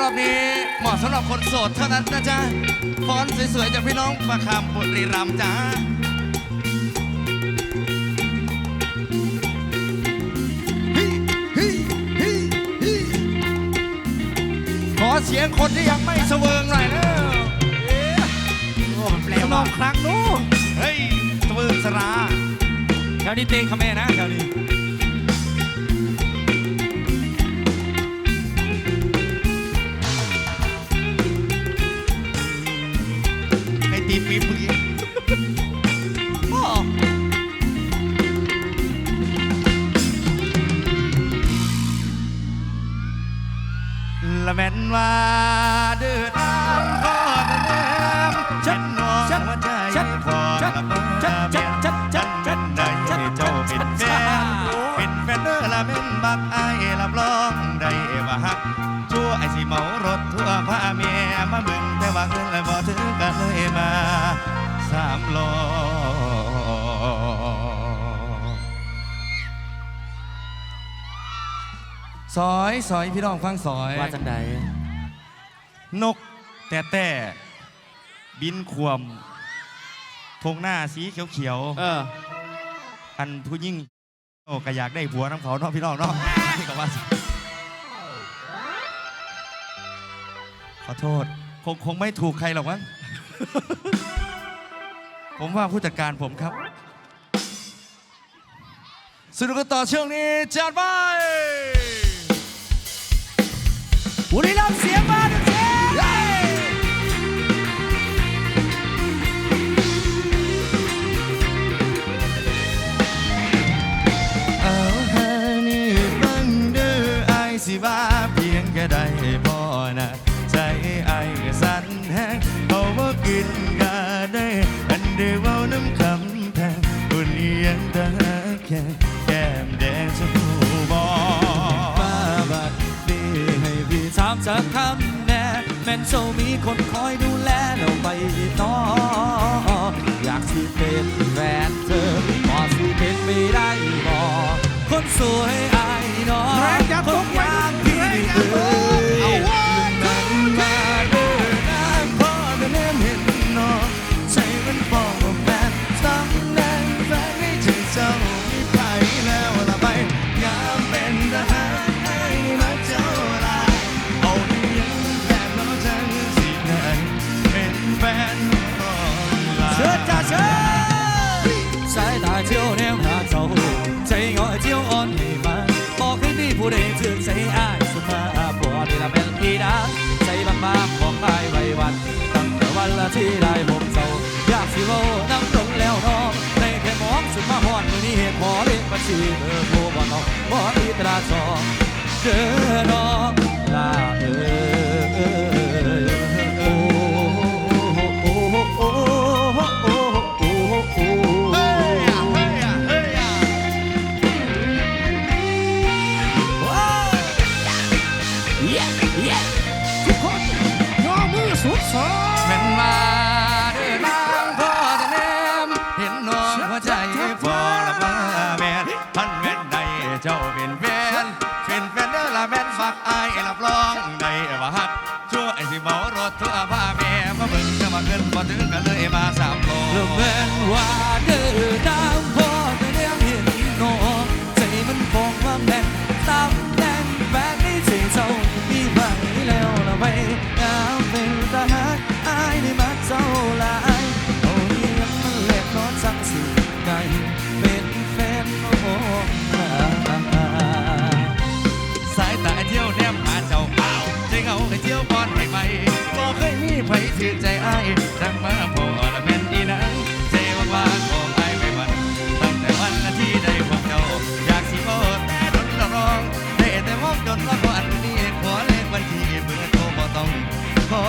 รอบนี้เหมาะสำหรับคนโสดเท่านั้นนะจ๊ะฟ้อนสวยๆจากพี่น้องประคำบุรีรัมย์จ้าฮิฮิฮิฮิขอเสียงคนที่ยังไม่เสวิงหน่อยนะโอ้มันแปลลว่าองครั้งดูเฮ้ยเสวิงสราแถวนี้เตงคำแม่นะแถวนี้ ให้ตีปีบเมื่อกี้โอ้ละแม่นว่าเดือดน้ ซอยซอยพี่น้องฟังซอย ว่าจังใดนกแต่แต่บินควมทงหน้าสีเขียวเออๆอันผู้ยิ่งโอ้ก็อยากได้ผัวน้ำเขาเนาะพี่น้องเนาะพี่ก็ว่าสิขอโทษคงคงไม่ถูกใครหรอกมั้ง ผมว่าผู้จัดการผมครับ สนุกกันต่อช่วงนี้จัดไป บุรีรัมามสักคำแน่แม่นโซมีคนคอยดูแลเราไปต่ออยากสิเป็นแฟนเธอพอสิเป็นไม่ได้บอกคนสวยอายน้องคนยางพี่เอ๋ย ให้มีผู้ใดถึงใจอ้ายสุดมาปวดนี่ละเป็นพีดาใจบางๆของอ้ายไว้วันตั้งแต่วันละที่ได้ผมเศร้าอยากสิเว้าน้ำตรงแล้วน้องในแค่มองสุดมาหอดมือนี้เหตุขอเลขบัญชีเบอร์โทรบ่น้องบ่อีตราสองเด้อน้อง เบิ่งจะมาขึ้นพอถึงกัน คือใจอายดังมาพอละแม่นอีนังใจว่างๆของอายไว้วันตั้งแต่วันที่ได้พบเจ้าอยากสิโอดแต่ดนละร้องได้แต่มองจนละก่อนนี้ขอเลขบัญชีเบอร์โทรบ่ต้องขอ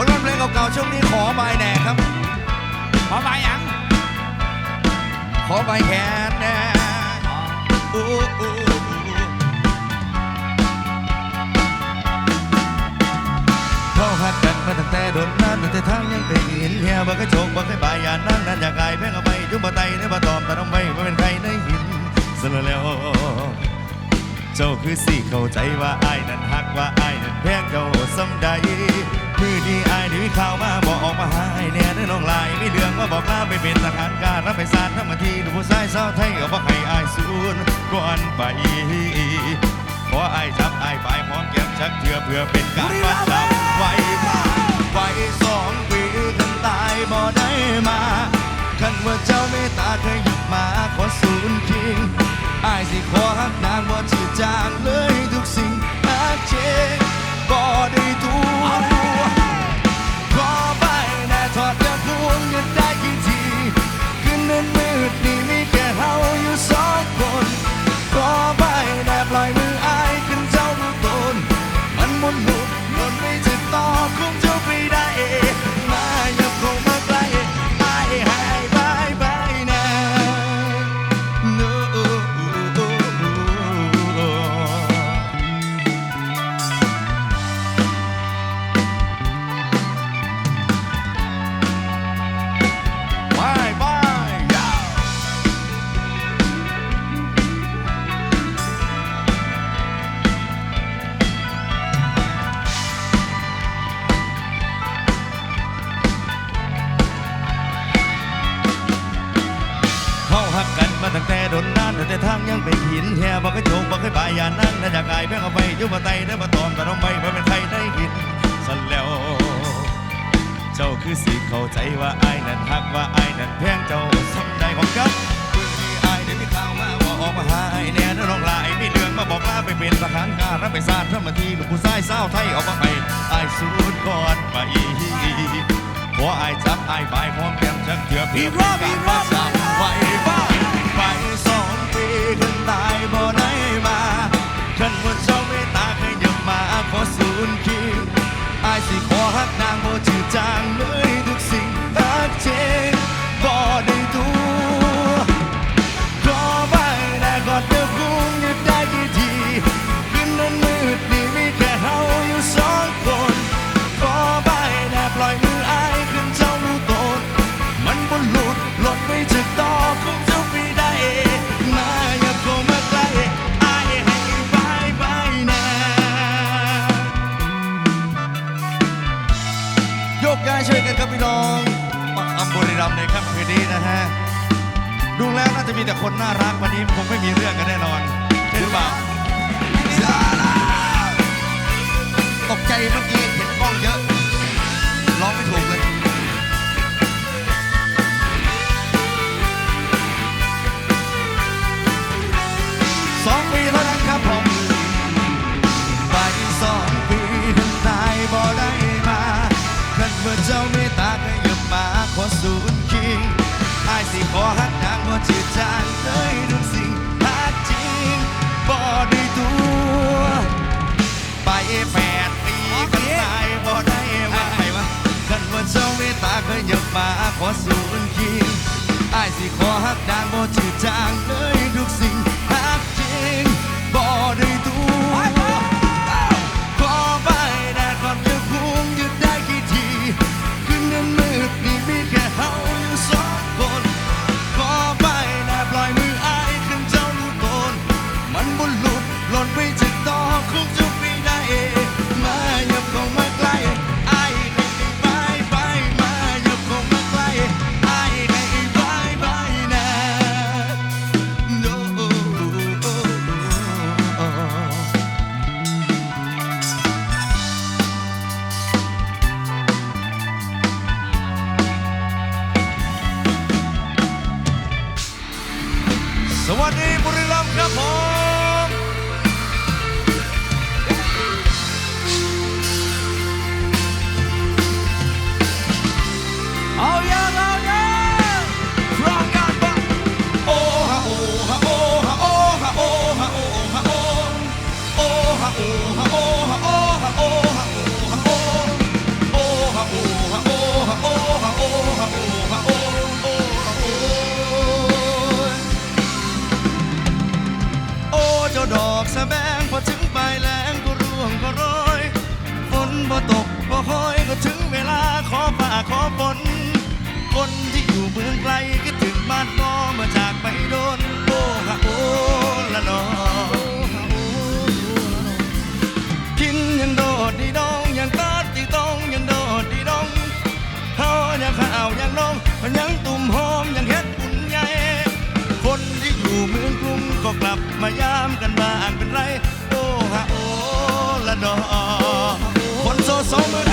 ผลงานเพลงเก่าๆช่วงนี้ขอใบแหน่ครับ ขอไปยังขอใบแขนแหน่อู้อู้เขาหักกันมาตั้งแต่โดนนานตั้งแต่ทางยังเป็นหินเหี่ยวบ่เคยโชคบ่เคยบายยานนั่งนั่นอยากกายเพ่งเอาไปจุ่มบ่ไตในบ่ตอมแต่ต้องไปว่าเป็นใครในหินสละแล้วเจ้าคือสิเข้าใจว่าอ้ายนั้นฮักว่าอ้ายนั้นแพงเจ้าสำใด มือที่ไอ้ายได้มีข่าวมาบอกออกมาหาไอ้แน่เด้อน้องลายมีเลืองมาบอกลาไปเป็นทหารการรับไปสารทั้งมาทีดูผู้ชายสาวไทยก็บอกให้อ้ายสูนก่อนไปขออ้ายจับอ้ายไปหอมแก้มชักเถื่อเพื่อเป็นการประจำไว้ไว้ ใจว่าไอ้ายนั้นหักว่าไอ้ายนั้นแพงเจ้าสมใจของกับคืนนี้ไอ้ายได้มีข่าวมาว่าออกมาหาไอ้แน่นน้องลายมีเรื่องมาบอกลาไปเป็นทหารการรับไปสร้างทำมาทีลูกผู้ชายสาวไทยออกมาให้ไอ้ายสูดก่อนไปขอไอ้ายจับไอ้ายบายพร้อมแก้มจักเถื่อเพียงเป็นการมาสามไว้ น่ารักวันนี้คงไม่มีเรื่องกันแน่นอนใช่หรือเปล่าตกใจเมื่อกี้เห็นกล้องเยอะร้องไม่ถูกเลยสองปีเท่านั้นครับผมไปสองปีถึงตายบ่ได้มาคันเมื่อเจ้าเมตตาก็ยบมาขอสูนคิงอาย สิขอหักนางบ่จืดจางเลยทุกสิ่งหักจริงบ่ได้ตัว ไปแปดปีกันตายบ่ได้มาไปวะกันว่าเจ้าเมตตาเคยบมาขอสูนคิงไอายสิขอหักนางบ่จืดจางเลยทุกสิ่งันยังตุ่มหอมยังเฮ็ดบุญใหญ่ คนที่อยู่เมืองกรุงก็กลับมายามกันบ้างเป็นไร โอ้ฮะโอ้ละดอคนโซโซมือ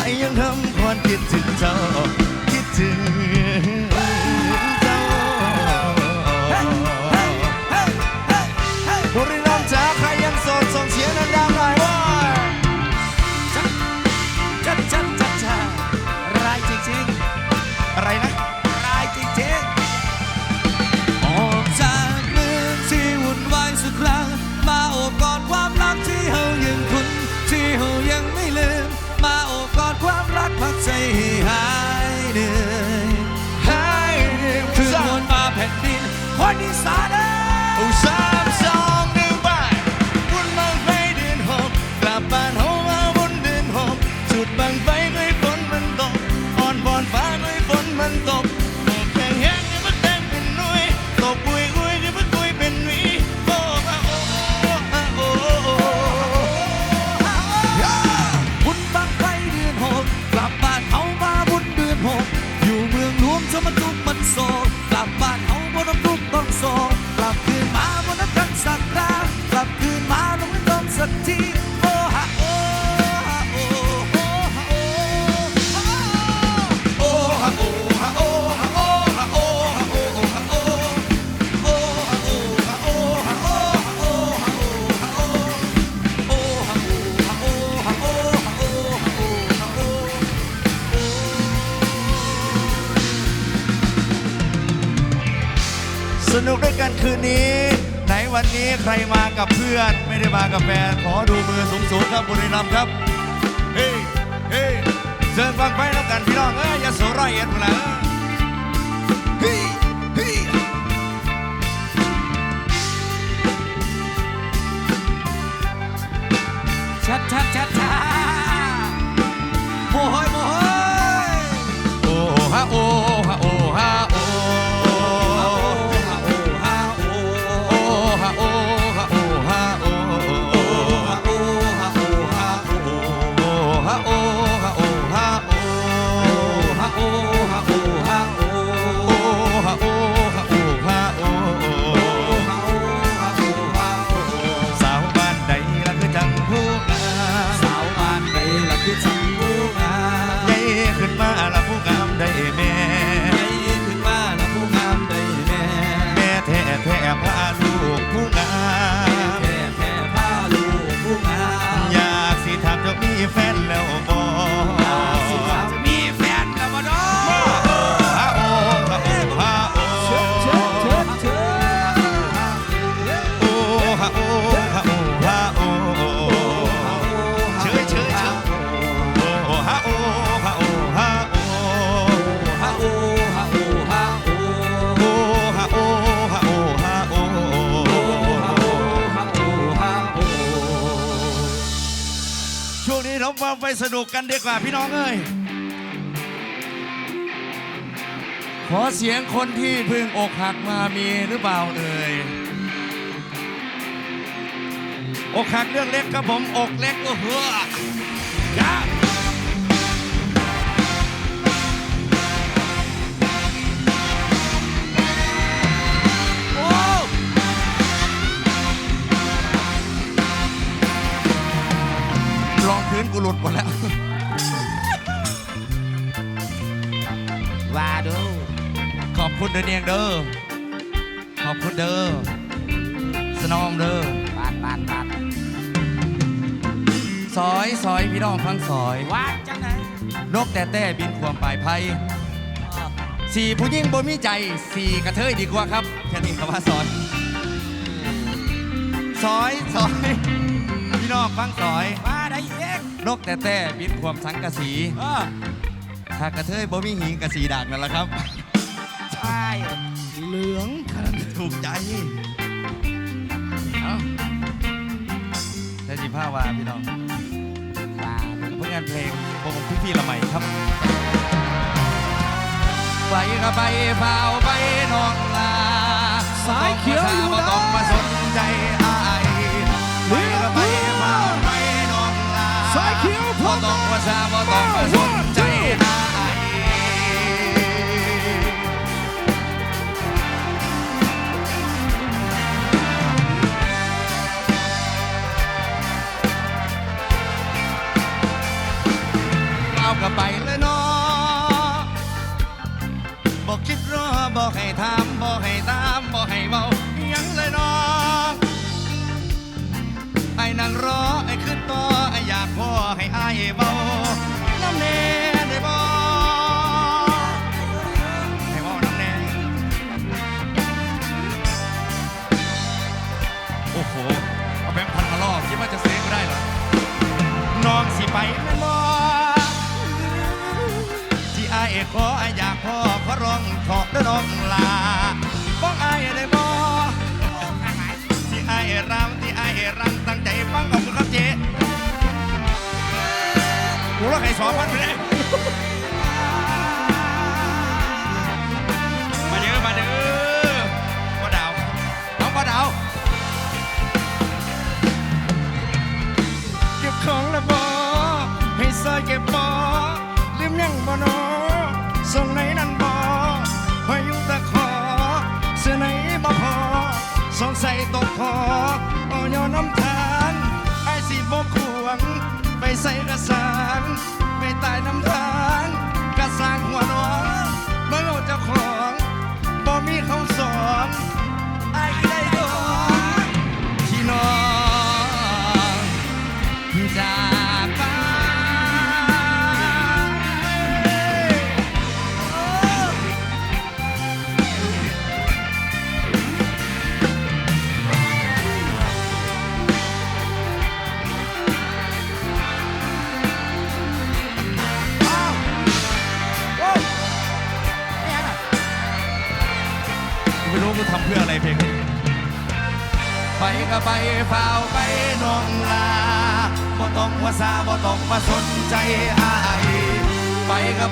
ไอยังทำความคิดถึงเธอคิดถึง levantó สนุกด้วยกันคืนนี้ ไหนวันนี้ใครมากับเพื่อน ไม่ได้มากับแฟนขอดูมือสูงๆครับบุรีรัมย์ครับ เฮ้ เฮ้เชิญฟังไปแล้วกันพี่น้องเอ้ยอย่าโสร้อยเอ็ดมาเลย ไปสนุกกันดีกว่าพี่น้องเอ้ย ขอเสียงคนที่พึ่งอกหักมามีหรือเปล่าเอ่ย อกหักเรื่องเล็กครับผมอกเล็กก็เหือกจ้า พื้นกูหลุดหมดแล้ว ว่าดูขอบคุณเดนเนียงเด้อ ขอบคุณเด้อ สนองเด้อปาดปาดปาดซอยซอยพี่น้องฟังซอย ว่าจังไหนนกแต่แต่บินความปลายไพ่สี่ผู้หญิงบ่มีใจสี่กระเทยดีกว่าครับ แค่นี้คำว่าซอย ซอยซอย พี่น้องฟังซอยว่าได้เอง นกแต่แต่บินความสังกะสีเออถ้ากระเทยบ่มีหิงกะสีด่างนั่นแหละครับ ใช่เหลืองขนาดถูกใจเอ้าได้สิผ้าวาพี่น้องว่าดูเพื่องานเพลงวงพี่พี่ๆละใหม่ครับ ไปก็ไปเฝ้าไปน้องลาสายเขียวอยู่บ่นะต้องมาสนใจอาย บ่ต้องมาซาบ่ต้องมาสนใจอายเอากลับไปเลยเนาะบอกคิดรอบอกให้ถามบอกให้ตา เบาน้ำเนได้บ่ให้เบาน้ำเนโอ้โห เอาแบงค์พันมาล่อคิดว่าจะเซฟได้เหรอน้องสิไปแม่นบ่ที่อายขออยากพ่อขอร้องขอเด้อน้องลาบ้องอายได้บ่ที่อายรำที่อายรังตั้งใจฟังขอบคุณครับเจ๊ กูรักให้สองพันไปเลยมาเด้อมาเด้อพ่อดาวน้องพ่อดาวเก็บของและบอให้ซอยเก็บบอลืมยังบ่นอส่งไหนนั่นบอพายุตะขอเสื้อไหนบ่พอสงสัยตกคออ่อนยอน้ำทานไอ้สิบ่ควง ไปใส่กระสา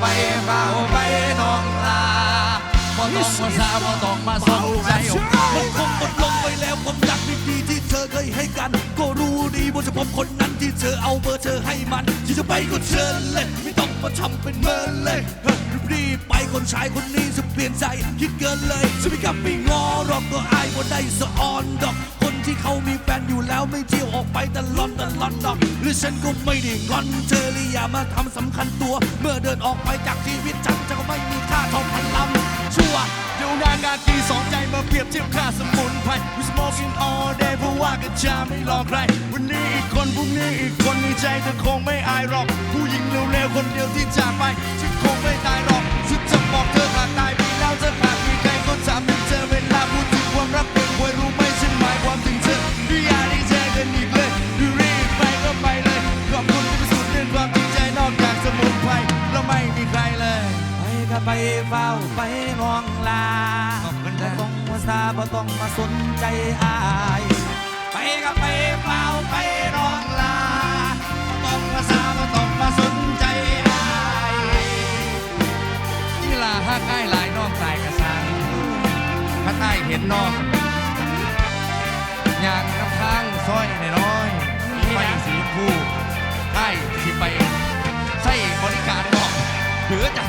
ไปก็ไปเฝ้าไปน้องลาบ่ต้องมาซาบ่ต้องมาสนใจมันคงหมดลงไปแล้วความรักดีๆที่เธอเคยให้กัน ก็รู้ดีว่าจะพบคนนั้นที่เธอเอาเบอร์เธอให้มันที่จะไปก็เชิญเลย ไม่ต้องมาทำเป็นเมินเลย ดีไปคนชายคนนี้จะเปลี่ยนใจคิดเกินเลยจะไม่กลับไปงอหรอกก็อายว่าได้สะออนดอก คนที่เขามีแฟนอยู่แล้วไม่เที่ยวออกไปตลอดตลอดดอก หรือฉันก็ไม่ได้งอนเธอเลยอย่ามาทำสำคัญตัว เมื่อเดินออกไปจากชีวิตฉันจะก็ไม่มีค่าเทองพันลำชั่ว ดางานทีสองใจมาเปรียบเทียบค่าสมุนไพร We smoking all day เพราะว่ากัญชาไม่หลอกใคร วันนี้อีกคนพรุ่งนี้อีกคนในใจเธอคงไม่อายหรอก ผู้หญิงเร็วๆคนเดียวที่จากไปฉันคงไม่ตายหรอกฉันจะบอกเธอหากตายไปแล้วเธอหากมีใครก็ถามถึงเธอเวลาพูดถึงความรักเป็นควยรู้ไหมฉันหมายความถึงเธออย่าได้เจอกันอีกเลยดูรีบไปก็ไปเลยขอบคุณที่พิสูจน์เรื่องความจริงใจนอกจากสมุนไพรแล้วไม่มีใครเลย ไปก็ไปเฝ้าไปมองลา ซาบ่ต้องมาสนใจอาย ไปก็ไปเปล่าไปร้องลาบ่ต้องมาซาบ่ต้องมาสนใจอายนี่ล่ะถ้าใกล้หลายน้องตายกระสังถ้าใต้เห็นน้องอยากน้ำค้างซอยน้อยน้อยไปสีผู้ใต้ที่ไปใส่บริการน้อกเยอะจ้ะ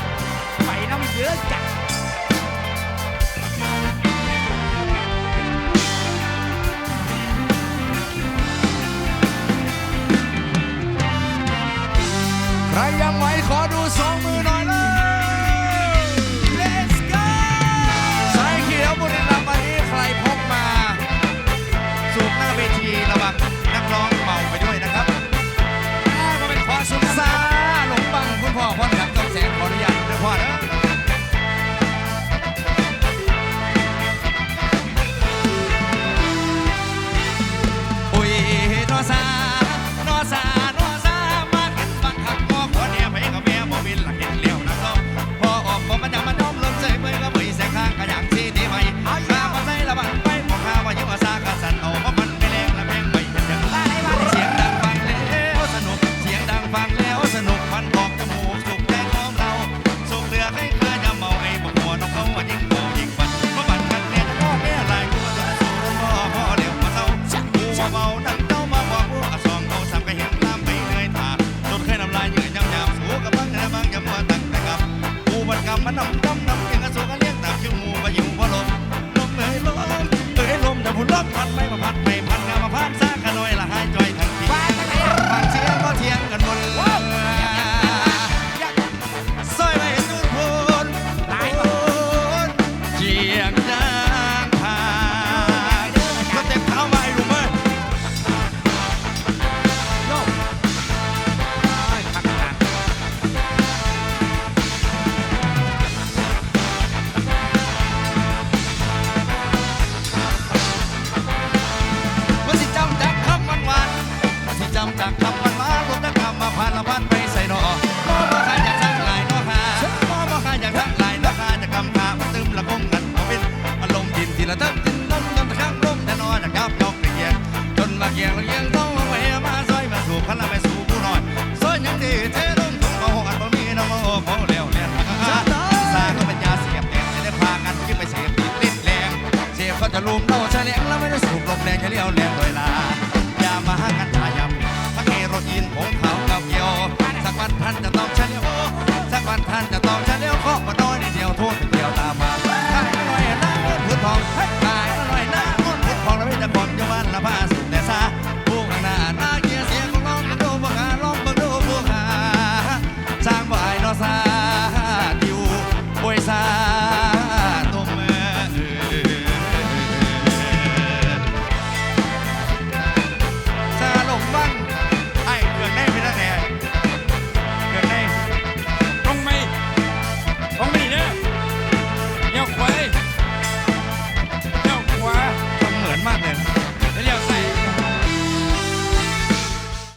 ไปน้ำเยอะจ้ะ